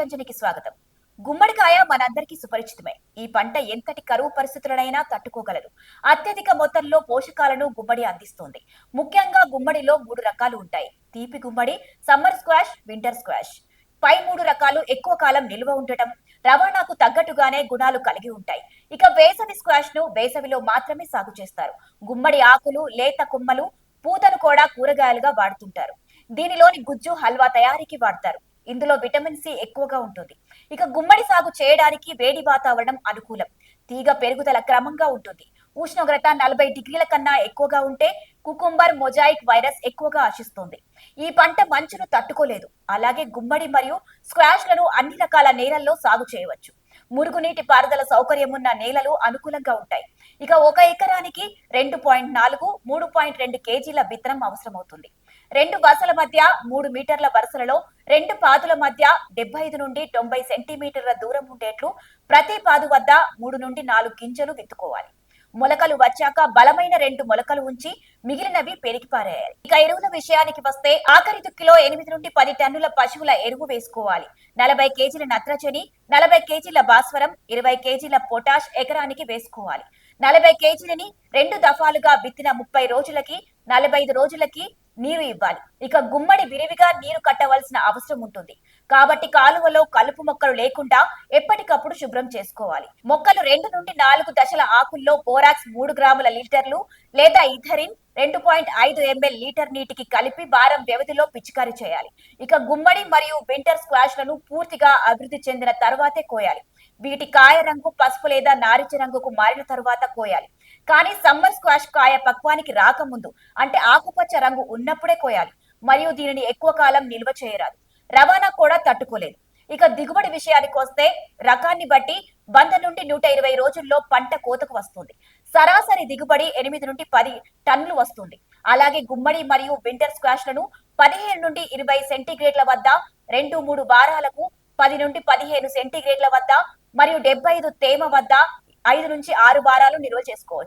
రంజనికి స్వాగతం. గుమ్మడికాయ మనందరికీ సుపరిచితమే. ఈ పంట ఎంతటి కరువు పరిస్థితులనైనా తట్టుకోగలదు. అత్యధిక మొత్తంలో పోషకాలను గుమ్మడి అందిస్తుంది. ముఖ్యంగా గుమ్మడిలో మూడు రకాలు ఉంటాయి. తీపి గుమ్మడి సమ్మర్ స్క్వాష్ వింటర్ స్క్వాష్. పై మూడు రకాలు ఎక్కువ కాలం నిల్వ ఉండటం రవాణాకు తగ్గట్టుగానే గుణాలు కలిగి ఉంటాయి. ఇక వేసవి స్క్వాష్ను వేసవిలో మాత్రమే సాగు చేస్తారు. గుమ్మడి ఆకులు లేత కొమ్మలు పూతను కూడా కూరగాయలుగా వాడుతుంటారు. దీనిలోని గుజ్జు హల్వా తయారీకి వాడతారు. ఇందులో విటమిన్ సి ఎక్కువగా ఉంటుంది. ఇక గుమ్మడి సాగు చేయడానికి వేడి వాతావరణం అనుకూలం. తీగ పెరుగుదల క్రమంగా ఉంటుంది. ఉష్ణోగ్రత నలభై డిగ్రీల కన్నా ఎక్కువగా ఉంటే కుకుంబర్ మొజాయిక్ వైరస్ ఎక్కువగా ఆశిస్తుంది. ఈ పంట మంచును తట్టుకోలేదు. అలాగే గుమ్మడి మరియు స్క్వాష్లను అన్ని రకాల నేలల్లో సాగు చేయవచ్చు. మురుగునీటి పారుదల సౌకర్యం ఉన్న నేలలు అనుకూలంగా ఉంటాయి. ఇక ఒక ఎకరానికి రెండు పాయింట్ నాలుగు మూడు పాయింట్ రెండు కేజీల విత్తనం అవసరమవుతుంది. రెండు వరుసల మధ్య మూడు మీటర్ల వరుసలలో రెండు పాదుల మధ్య డెబ్బై ఐదు నుండి తొంభై సెంటీమీటర్ల దూరం ఉండేట్లు ప్రతి పాదు వద్ద మూడు నుండి నాలుగు గింజలు విత్తుకోవాలి. మొలకలు వచ్చాక బలమైన రెండు మొలకలు ఉంచి మిగిలినవి పెరిగి పారేయాలి. ఇక ఎరువుల విషయానికి వస్తే ఆఖరి దుక్కిలో ఎనిమిది నుండి పది టన్నుల పశువుల ఎరువు వేసుకోవాలి. నలభై కేజీల నత్రజని నలభై కేజీల భాస్వరం ఇరవై కేజీల పొటాష్ ఎకరానికి వేసుకోవాలి. నలభై కేజీలని రెండు దఫాలుగా విత్తిన ముప్పై రోజులకి నలభై ఐదు రోజులకి నీరు ఇవ్వాలి. ఇక గుమ్మడి విరివిగా నీరు కట్టవలసిన అవసరం ఉంటుంది. కాబట్టి కాలువలో కలుపు మొక్కలు లేకుండా ఎప్పటికప్పుడు శుభ్రం చేసుకోవాలి. మొక్కలు రెండు నుండి నాలుగు దశల ఆకుల్లో బోరాక్స్ మూడు గ్రాముల లీటర్లు లేదా ఇథరిన్ రెండు పాయింట్ ఐదు ఎంఎల్ లీటర్ నీటికి కలిపి వారం వ్యవధిలో పిచికారీ చేయాలి. ఇక గుమ్మడి మరియు వింటర్ స్క్వాష్లను పూర్తిగా అభివృద్ధి చెందిన తర్వాతే కోయాలి. వీటి కాయ రంగు పసుపు లేదా నారింజ రంగుకు మారిన తరువాత కోయాలి. కానీ సమ్మర్ స్క్వాష్ కాయ పక్వానికి రాకముందు అంటే ఆకుపచ్చ రంగు ఉన్నప్పుడే కోయాలి. మరియు దీనిని ఎక్కువ కాలం నిల్వ చేయరాదు. రవాణా కూడా తట్టుకోలేదు. ఇక దిగుబడి విషయానికి వస్తే రకాన్ని బట్టి వంద నుండి నూట ఇరవై రోజుల్లో పంట కోతకు వస్తుంది. సరాసరి దిగుబడి ఎనిమిది నుండి పది టన్నులు వస్తుంది. అలాగే గుమ్మడి మరియు వింటర్ స్క్వాష్లను పదిహేను నుండి ఇరవై సెంటీగ్రేడ్ల వద్ద రెండు మూడు వారాలకు పది నుండి పదిహేను సెంటీగ్రేడ్ల వద్ద మరియు డెబ్బై ఐదు తేమ వద్ద ఐదు నుంచి ఆరు వారాలు నిల్వ చేసుకోవచ్చు.